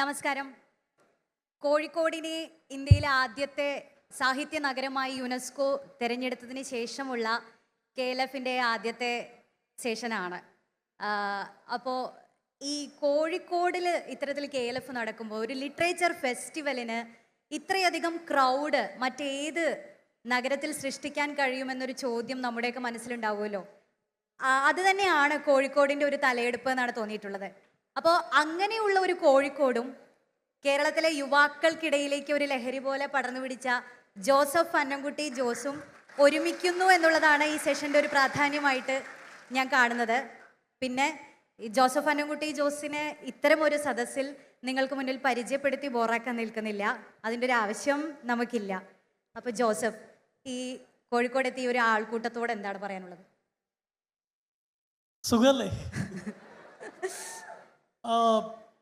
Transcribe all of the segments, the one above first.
നമസ്കാരം. കോഴിക്കോടിനെ ഇന്ത്യയിലെ ആദ്യത്തെ സാഹിത്യ നഗരമായി യുനെസ്കോ തിരഞ്ഞെടുത്തതിന് ശേഷമുള്ള കെ എൽ എഫിന്റെ ആദ്യത്തെ സെഷനാണ്. അപ്പോൾ ഈ കോഴിക്കോടിൽ ഇത്തരത്തിൽ കെ എൽ എഫ് നടക്കുമ്പോൾ ഒരു ലിറ്ററേച്ചർ ഫെസ്റ്റിവലിന് ഇത്രയധികം ക്രൗഡ് മറ്റേത് നഗരത്തിൽ സൃഷ്ടിക്കാൻ കഴിയുമെന്നൊരു ചോദ്യം നമ്മുടെയൊക്കെ മനസ്സിലുണ്ടാവുമല്ലോ? അത് തന്നെയാണ് കോഴിക്കോടിന്റെ ഒരു തലയെടുപ്പ് എന്നാണ് തോന്നിയിട്ടുള്ളത്. അപ്പോൾ അങ്ങനെയുള്ള ഒരു കോഴിക്കോടും കേരളത്തിലെ യുവാക്കൾക്കിടയിലേക്ക് ഒരു ലഹരി പോലെ പടർന്നു പിടിച്ച ജോസഫ് അന്നംകുട്ടി ജോസും ഒരുമിക്കുന്നു എന്നുള്ളതാണ് ഈ സെഷന്റെ ഒരു പ്രാധാന്യമായിട്ട് ഞാൻ കാണുന്നത്. പിന്നെ ജോസഫ് അന്നംകുട്ടി ജോസിനെ ഇത്തരം ഒരു സദസ്സിൽ നിങ്ങൾക്ക് മുന്നിൽ പരിചയപ്പെടുത്തി ബോറാക്കാൻ നിൽക്കുന്നില്ല. അതിന്റെ ഒരു ആവശ്യം നമുക്കില്ല. അപ്പോൾ ജോസഫ് ഈ കോഴിക്കോട് എത്തിയ ഒരു ആൾക്കൂട്ടത്തോട് എന്താണ് പറയാനുള്ളത്? സുഖല്ലേ?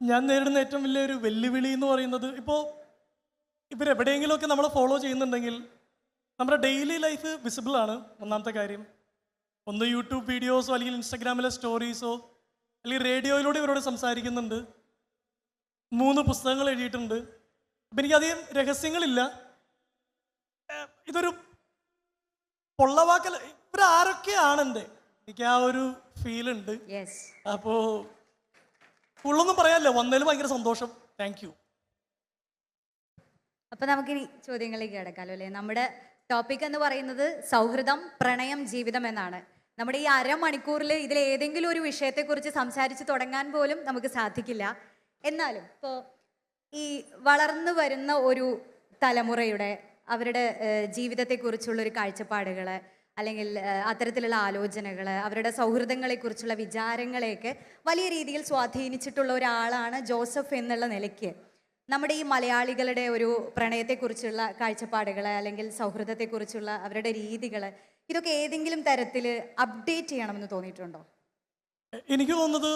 ഞാൻ നേരിടുന്ന ഏറ്റവും വലിയൊരു വെല്ലുവിളി എന്ന് പറയുന്നത് ഇപ്പോൾ ഇവരെവിടെയെങ്കിലുമൊക്കെ നമ്മൾ ഫോളോ ചെയ്യുന്നുണ്ടെങ്കിൽ നമ്മുടെ ഡെയിലി ലൈഫ് വിസിബിൾ ആണ്. ഒന്നാമത്തെ കാര്യം ഒന്ന് യൂട്യൂബ് വീഡിയോസോ അല്ലെങ്കിൽ ഇൻസ്റ്റാഗ്രാമിലെ സ്റ്റോറീസോ അല്ലെങ്കിൽ റേഡിയോയിലൂടെ ഇവരോട് സംസാരിക്കുന്നുണ്ട്. മൂന്ന് പുസ്തകങ്ങൾ എഴുതിയിട്ടുണ്ട്. അപ്പം എനിക്കധികം രഹസ്യങ്ങളില്ല. ഇതൊരു പൊള്ളവാക്കൽ ഇവരാരൊക്കെയാണെന്തേ എനിക്ക് ആ ഒരു ഫീൽ ഉണ്ട്. യെസ് അപ്പോൾ ഉള്ളൊന്നും പറയാനില്ല. വന്നതിൽ ഭയങ്കര സന്തോഷം. താങ്ക് യു അപ്പൊ നമുക്കിനി ചോദ്യങ്ങളിലേക്ക് കിടക്കാലോ അല്ലേ? നമ്മുടെ ടോപ്പിക് എന്ന് പറയുന്നത് സൗഹൃദം പ്രണയം ജീവിതം എന്നാണ്. നമ്മുടെ ഈ അരമണിക്കൂറിൽ ഇതിൽ ഏതെങ്കിലും ഒരു വിഷയത്തെക്കുറിച്ച് സംസാരിച്ച് തുടങ്ങാൻ പോലും നമുക്ക് സാധിക്കില്ല. എന്നാലും ഇപ്പോൾ ഈ വളർന്നു വരുന്ന ഒരു തലമുറയുടെ അവരുടെ ജീവിതത്തെക്കുറിച്ചുള്ള ഒരു കാഴ്ചപ്പാടുകൾ അല്ലെങ്കിൽ അത്തരത്തിലുള്ള ആലോചനകൾ അവരുടെ സൗഹൃദങ്ങളെക്കുറിച്ചുള്ള വിചാരങ്ങളെയൊക്കെ വലിയ രീതിയിൽ സ്വാധീനിച്ചിട്ടുള്ള ഒരാളാണ് ജോസഫ് എന്നുള്ള നിലയ്ക്ക്. നമ്മുടെ ഈ മലയാളികളുടെ ഒരു പ്രണയത്തെക്കുറിച്ചുള്ള കാഴ്ചപ്പാടുകൾ അല്ലെങ്കിൽ സൗഹൃദത്തെക്കുറിച്ചുള്ള അവരുടെ രീതികൾ ഇതൊക്കെ ഏതെങ്കിലും തരത്തിൽ അപ്ഡേറ്റ് ചെയ്യണമെന്ന് തോന്നിയിട്ടുണ്ടോ? എനിക്ക് തോന്നുന്നത്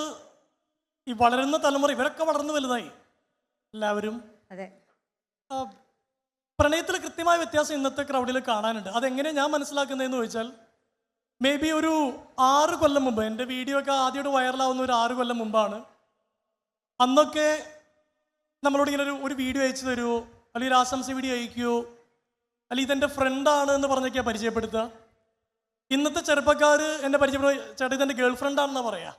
ഈ വളരുന്ന തലമുറ ഇവരൊക്കെ വളർന്നു വലുതായി. എല്ലാവരും അതെ. പ്രണയത്തിൽ കൃത്യമായ വ്യത്യാസം ഇന്നത്തെ ക്രൗഡിൽ കാണാനുണ്ട്. അതെങ്ങനെ ഞാൻ മനസ്സിലാക്കുന്നതെന്ന് ചോദിച്ചാൽ മേ ബി ഒരു ആറ് കൊല്ലം മുമ്പ് എന്റെ വീഡിയോ ഒക്കെ ആദ്യമായിട്ട് വൈറലാവുന്ന ഒരു ആറ് കൊല്ലം മുമ്പാണ്. അന്നൊക്കെ നമ്മളോട് ഇങ്ങനെ ഒരു ഒരു വീഡിയോ അയച്ചു തരുമോ അല്ലെങ്കിൽ ഒരു ആശംസ വീഡിയോ അയക്കുമോ അല്ലെങ്കിൽ ഇതെന്റെ ഫ്രണ്ടാണ് എന്ന് പറഞ്ഞൊക്കെയാണ് പരിചയപ്പെടുത്തുക. ഇന്നത്തെ ചെറുപ്പക്കാർ എന്നെ പരിചയപ്പെടുക ചേട്ടാ ഇതെന്റെ ഗേൾ ഫ്രണ്ടാണെന്നാണ് പറയാ.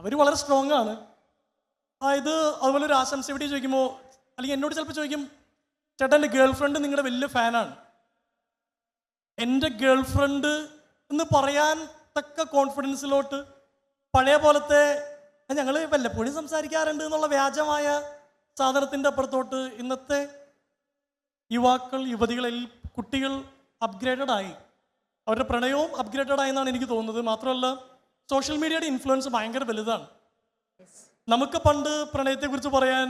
അവർ വളരെ സ്ട്രോങ് ആണ്. അതായത് അതുപോലെ ഒരു ആശംസ വീഡിയോ ചോദിക്കുമ്പോൾ അല്ലെങ്കിൽ എന്നോട് ചിലപ്പോൾ ചോദിക്കും ചേട്ടാ എന്റെ ഗേൾ ഫ്രണ്ട് നിങ്ങളുടെ വലിയ ഫാനാണ്. എന്റെ ഗേൾ ഫ്രണ്ട് എന്ന് പറയാൻ തക്ക കോൺഫിഡൻസിലോട്ട് പഴയ പോലത്തെ ഞങ്ങൾ വല്ലപ്പോഴും സംസാരിക്കാറുണ്ട് എന്നുള്ള വ്യാജമായ സാധനത്തിന്റെ അപ്പുറത്തോട്ട് ഇന്നത്തെ യുവാക്കൾ യുവതികളിൽ കുട്ടികൾ അപ്ഗ്രേഡഡ് ആയി. അവരുടെ പ്രണയവും അപ്ഗ്രേഡഡ് ആയി എന്നാണ് എനിക്ക് തോന്നുന്നത്. മാത്രമല്ല സോഷ്യൽ മീഡിയയുടെ ഇൻഫ്ലുവൻസ് ഭയങ്കര വലുതാണ്. നമുക്ക് പണ്ട് പ്രണയത്തെക്കുറിച്ച് പറയാൻ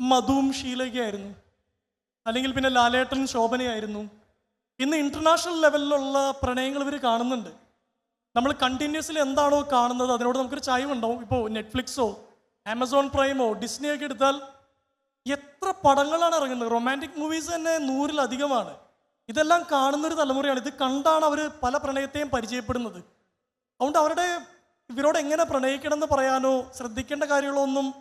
മധുവും ഷീലയ്ക്കായിരുന്നു അല്ലെങ്കിൽ പിന്നെ ലാലേട്ടൻ ശോഭനയായിരുന്നു. ഇന്ന് ഇന്റർനാഷണൽ ലെവലിലുള്ള പ്രണയങ്ങൾ ഇവർ കാണുന്നുണ്ട്. നമ്മൾ കണ്ടിന്യൂസ്ലി എന്താണോ കാണുന്നത് അതിനോട് നമുക്കൊരു ചായവുണ്ടാവും. ഇപ്പോൾ നെറ്റ്ഫ്ലിക്സോ ആമസോൺ പ്രൈമോ ഡിസ്നി ഒക്കെ എടുത്താൽ എത്ര പടങ്ങളാണ് ഇറങ്ങുന്നത്. റൊമാന്റിക് മൂവീസ് തന്നെ നൂറിലധികമാണ്. ഇതെല്ലാം കാണുന്നൊരു തലമുറയാണ്. ഇത് കണ്ടാണ് അവർ പല പ്രണയത്തെയും പരിചയപ്പെടുന്നത്. അതുകൊണ്ട് അവരുടെ ഇവരോട് എങ്ങനെ പ്രണയിക്കണം എന്ന് പറയാനോ ശ്രദ്ധിക്കേണ്ട കാര്യങ്ങളോ ഒന്നും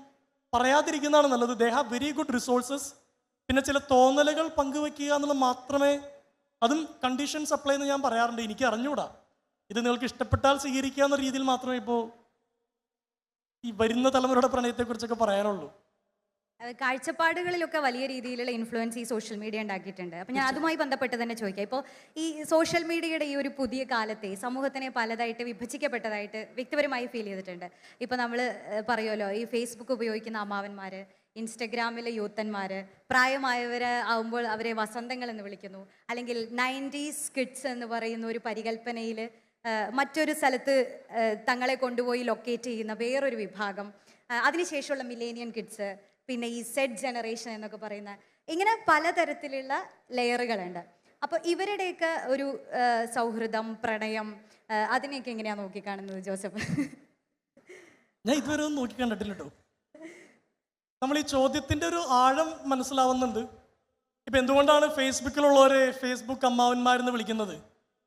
പറയാതിരിക്കുന്നതാണ് നല്ലത്. They have very good resources പിന്നെ ചില തോന്നലുകൾ പങ്കുവെക്കുക എന്നുള്ളത് മാത്രമേ അതും കണ്ടീഷൻ സപ്ലൈ എന്ന് ഞാൻ പറയാറുണ്ട്. എനിക്ക് അറിഞ്ഞുകൂടാ ഇത് നിങ്ങൾക്ക് ഇഷ്ടപ്പെട്ടാൽ സ്വീകരിക്കുക എന്ന രീതിയിൽ മാത്രമേ ഇപ്പോൾ ഈ വരുന്ന തലമുറയുടെ പ്രണയത്തെക്കുറിച്ചൊക്കെ പറയാനുള്ളൂ. കാഴ്ചപ്പാടുകളിലൊക്കെ വലിയ രീതിയിലുള്ള ഇൻഫ്ലുവൻസ് ഈ സോഷ്യൽ മീഡിയ ഉണ്ടാക്കിയിട്ടുണ്ട്. അപ്പം ഞാൻ അതുമായി ബന്ധപ്പെട്ട് തന്നെ ചോദിക്കാം. ഇപ്പോൾ ഈ സോഷ്യൽ മീഡിയയുടെ ഈ ഒരു പുതിയ കാലത്തെ സമൂഹത്തിനെ പലതായിട്ട് വിഭജിക്കപ്പെട്ടതായിട്ട് വ്യക്തിപരമായി ഫീൽ ചെയ്തിട്ടുണ്ട്. ഇപ്പോൾ നമ്മൾ പറയുമല്ലോ ഈ ഫേസ്ബുക്ക് ഉപയോഗിക്കുന്ന അമ്മാവന്മാർ ഇൻസ്റ്റഗ്രാമിലെ യൂത്തന്മാർ പ്രായമായവർ ആവുമ്പോൾ അവരെ വസന്തങ്ങൾ എന്ന് വിളിക്കുന്നു. അല്ലെങ്കിൽ നയന്റീസ് കിഡ്സ് എന്ന് പറയുന്ന ഒരു പരികല്പനയിൽ മറ്റൊരു സ്ഥലത്ത് തങ്ങളെ കൊണ്ടുപോയി ലൊക്കേറ്റ് ചെയ്യുന്ന വേറൊരു വിഭാഗം. അതിനുശേഷമുള്ള മിലേനിയൻ കിഡ്സ് പിന്നെ ഈ സെഡ് ജനറേഷൻ എന്നൊക്കെ പറയുന്ന ഇങ്ങനെ പലതരത്തിലുള്ള ലെയറുകളുണ്ട്. അപ്പോൾ ഇവരുടെയൊക്കെ ഒരു സൗഹൃദം പ്രണയം അതിനെയൊക്കെ എങ്ങനെയാണ് നോക്കിക്കാണുന്നത് ജോസഫ്? ഞാൻ ഇതുവരെ ഒന്നും നോക്കി കണ്ടിട്ടില്ല കേട്ടോ നമ്മൾ ഈ ചോദ്യത്തിന്റെ ഒരു ആഴം മനസ്സിലാവുന്നുണ്ട്. ഇപ്പം എന്തുകൊണ്ടാണ് ഫേസ്ബുക്കിലുള്ളവരെ ഫേസ്ബുക്ക് അമ്മാവന്മാരെന്ന് വിളിക്കുന്നത്?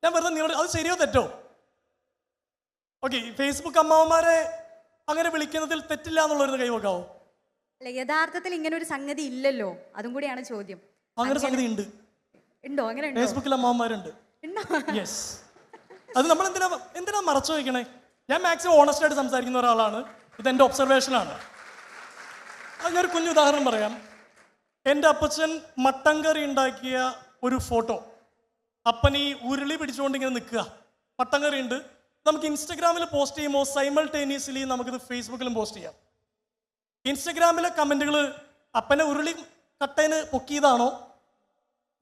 ഞാൻ വെറുതെ നിങ്ങളോട് അത് ശരിയോ തെറ്റോ? ഓക്കെ ഫേസ്ബുക്ക് അമ്മാവന്മാരെ അങ്ങനെ വിളിക്കുന്നതിൽ തെറ്റില്ല എന്നുള്ളൊരു കൈവക്കാവോ അല്ല യഥാർത്ഥത്തിൽ ഇങ്ങനെ ഒരു സംഗതി ഇല്ലല്ലോ. അതും കൂടിയാണ് ചോദ്യം. അങ്ങനെ സംഗതി ഉണ്ട്. ഉണ്ടോ? അങ്ങനെ ഫേസ്ബുക്കിൽ അമ്മാവന്മാരുണ്ട്. യെസ് അത് നമ്മൾ എന്തിനാ എന്തിനാ മറച്ചു വയ്ക്കണേ? ഞാൻ മാക്സിമം ഓണസ്റ്റ് ആയിട്ട് സംസാരിക്കുന്ന ഒരാളാണ്. ഇത് എന്റെ ഒബ്സർവേഷനാണ് ഞാനൊരു കുഞ്ഞു ഉദാഹരണം പറയാം. എന്റെ അപ്പച്ചൻ മട്ടൻ കറി ഉണ്ടാക്കിയ ഒരു ഫോട്ടോ. അപ്പൻ ഈ ഉരുളി പിടിച്ചുകൊണ്ട് ഇങ്ങനെ നിൽക്കുക. മട്ടൻ കറി ഉണ്ട്. നമുക്ക് ഇൻസ്റ്റഗ്രാമിൽ പോസ്റ്റ് ചെയ്യുമ്പോൾ സൈമൾട്ടേനിയസ്ലി നമുക്കിത് ഫേസ്ബുക്കിലും പോസ്റ്റ് ചെയ്യാം. ഇൻസ്റ്റഗ്രാമിലെ കമന്റുകൾ അപ്പനെ ഉരുളി കട്ടേന് പൊക്കിയതാണോ?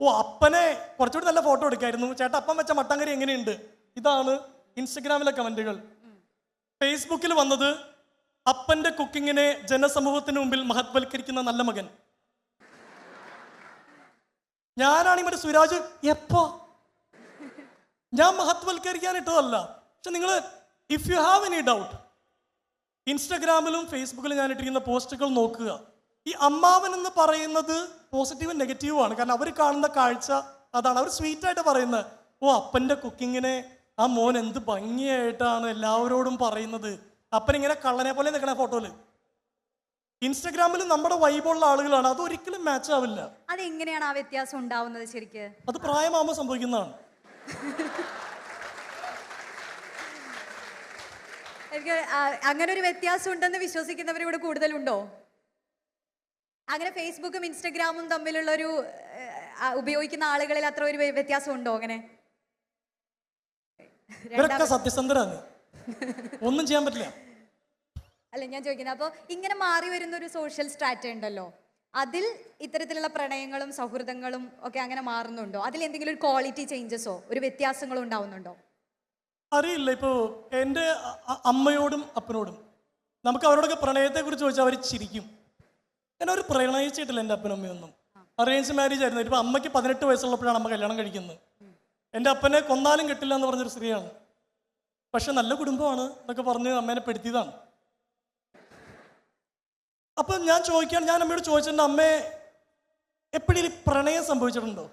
ഓ അപ്പനെ കുറച്ചുകൂടി നല്ല ഫോട്ടോ എടുക്കായിരുന്നു. ചേട്ടാ അപ്പം വെച്ച മട്ടൻ കറി എങ്ങനെയുണ്ട്? ഇതാണ് ഇൻസ്റ്റഗ്രാമിലെ കമന്റുകൾ. ഫേസ്ബുക്കിൽ വന്നത് അപ്പന്റെ കുക്കിങ്ങിനെ ജനസമൂഹത്തിന് മുമ്പിൽ മഹത്വൽക്കരിക്കുന്ന നല്ല മകൻ. ഞാനാണ് മറ്റേ സുരാജ്. എപ്പോ? ഞാൻ മഹത്വൽക്കരിക്കാൻ ഇട്ടതല്ല. പക്ഷെ നിങ്ങൾ if you have any doubt ഇൻസ്റ്റഗ്രാമിലും ഫേസ്ബുക്കിലും ഞാൻ ഇട്ടിരിക്കുന്ന പോസ്റ്റുകൾ നോക്കുക. ഈ അമ്മാവൻ എന്ന് പറയുന്നത് പോസിറ്റീവും നെഗറ്റീവും ആണ്. കാരണം അവർ കാണുന്ന കാഴ്ച അതാണ്. അവർ സ്വീറ്റ് ആയിട്ട് പറയുന്നത് ഓ അപ്പന്റെ കുക്കിങ്ങിനെ ആ മോൻ എന്ത് ഭംഗിയായിട്ടാണ് എല്ലാവരോടും പറയുന്നത്. അപ്പൻ ഇങ്ങനെ കള്ളനെ പോലെ നിൽക്കണ ഫോട്ടോയിൽ. ഇൻസ്റ്റഗ്രാമിൽ നമ്മുടെ വൈബുള്ള ആളുകളാണ്. അത് ഒരിക്കലും മാച്ച് ആവില്ല. അത് എങ്ങനെയാണ് ആ വ്യത്യാസം ഉണ്ടാവുന്നത് ശരിക്ക്? അത് പ്രായമാകുമ്പോൾ സംഭവിക്കുന്നതാണ്. എനിക്ക് അങ്ങനെ ഒരു വ്യത്യാസം ഉണ്ടെന്ന് വിശ്വസിക്കുന്നവർ ഇവിടെ കൂടുതലുണ്ടോ? അങ്ങനെ ഫേസ്ബുക്കും ഇൻസ്റ്റഗ്രാമും തമ്മിലുള്ള ഒരു ഉപയോഗിക്കുന്ന ആളുകളിൽ അത്ര ഒരു വ്യത്യാസം ഉണ്ടോ അങ്ങനെ? സത്യസന്ധരാണ്. ഒന്നും ചെയ്യാൻ പറ്റില്ല. അല്ല ഞാൻ ചോദിക്കുന്നത് അപ്പോൾ ഇങ്ങനെ മാറി വരുന്ന ഒരു സോഷ്യൽ സ്ട്രാറ്റ ഉണ്ടല്ലോ. അതിൽ ഇത്തരത്തിലുള്ള പ്രണയങ്ങളും സൗഹൃദങ്ങളും ഒക്കെ അങ്ങനെ മാറുന്നുണ്ടോ? അതിൽ എന്തെങ്കിലും ഒരു ക്വാളിറ്റി ചേഞ്ചസോ ഒരു വ്യത്യാസങ്ങളോ ഉണ്ടാവുന്നുണ്ടോ? അറിയില്ല. ഇപ്പോൾ എന്റെ അമ്മയോടും അപ്പനോടും നമുക്ക് അവരോടൊക്കെ പ്രണയത്തെക്കുറിച്ച് ചോദിച്ചാൽ അവർ ചിരിക്കും. ഞാൻ അവർ പ്രണയിച്ചിട്ടില്ല എന്റെ അപ്പനും അമ്മയൊന്നും. അറേഞ്ച് മാരേജ് ആയിരുന്നു. ഇപ്പം അമ്മയ്ക്ക് പതിനെട്ട് വയസ്സുള്ളപ്പോഴാണ് അമ്മ കല്യാണം കഴിക്കുന്നത്. എന്റെ അപ്പനെ കൊന്നാലും കിട്ടില്ല എന്ന് പറഞ്ഞൊരു സ്ത്രീയാണ്. പക്ഷെ നല്ല കുടുംബമാണ് എന്നൊക്കെ പറഞ്ഞ് അമ്മേനെ പെടുത്തിയതാണ്. അപ്പം ഞാൻ ചോദിക്കാൻ ഞാൻ അമ്മയോട് ചോദിച്ചിട്ടുണ്ട് അമ്മേ എപ്പോഴും പ്രണയം സംഭവിച്ചിട്ടുണ്ടോ?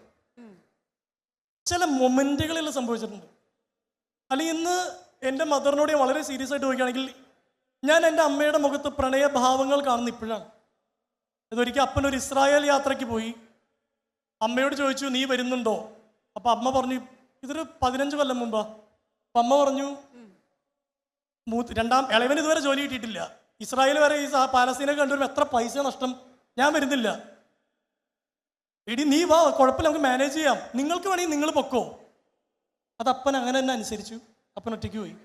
ചില മൊമെന്റുകളിൽ സംഭവിച്ചിട്ടുണ്ട്. അല്ലെങ്കിൽ ഇന്ന് എന്റെ മദറിനോട് ഞാൻ വളരെ സീരിയസ് ആയിട്ട് ചോദിക്കുകയാണെങ്കിൽ ഞാൻ എന്റെ അമ്മയുടെ മുഖത്ത് പ്രണയഭാവങ്ങൾ കാണുന്ന ഇപ്പോഴാണ്. ഇതൊരിക്കൽ അപ്പൻ ഒരു ഇസ്രായേൽ യാത്രയ്ക്ക് പോയി. അമ്മയോട് ചോദിച്ചു നീ വരുന്നുണ്ടോ? അപ്പൊ അമ്മ പറഞ്ഞു ഇതൊരു പതിനഞ്ച് കൊല്ലം മുമ്പാ. അപ്പൊ അമ്മ പറഞ്ഞു രണ്ടാം ഇളവൻ ഇതുവരെ ജോലി കിട്ടിയിട്ടില്ല. ഇസ്രായേൽ വരെ ഈ പാലസ്തീനെ കണ്ടുവരുമ്പോൾ എത്ര പൈസ നഷ്ടം? ഞാൻ വരുന്നില്ല. എടി നീ വാ കുഴപ്പമില്ല നമുക്ക് മാനേജ് ചെയ്യാം. നിങ്ങൾക്ക് വേണമെങ്കിൽ നിങ്ങൾ പൊക്കോ. അത് അപ്പൻ അങ്ങനെ തന്നെ അനുസരിച്ചു. അപ്പൻ ഒറ്റയ്ക്ക് പോയി.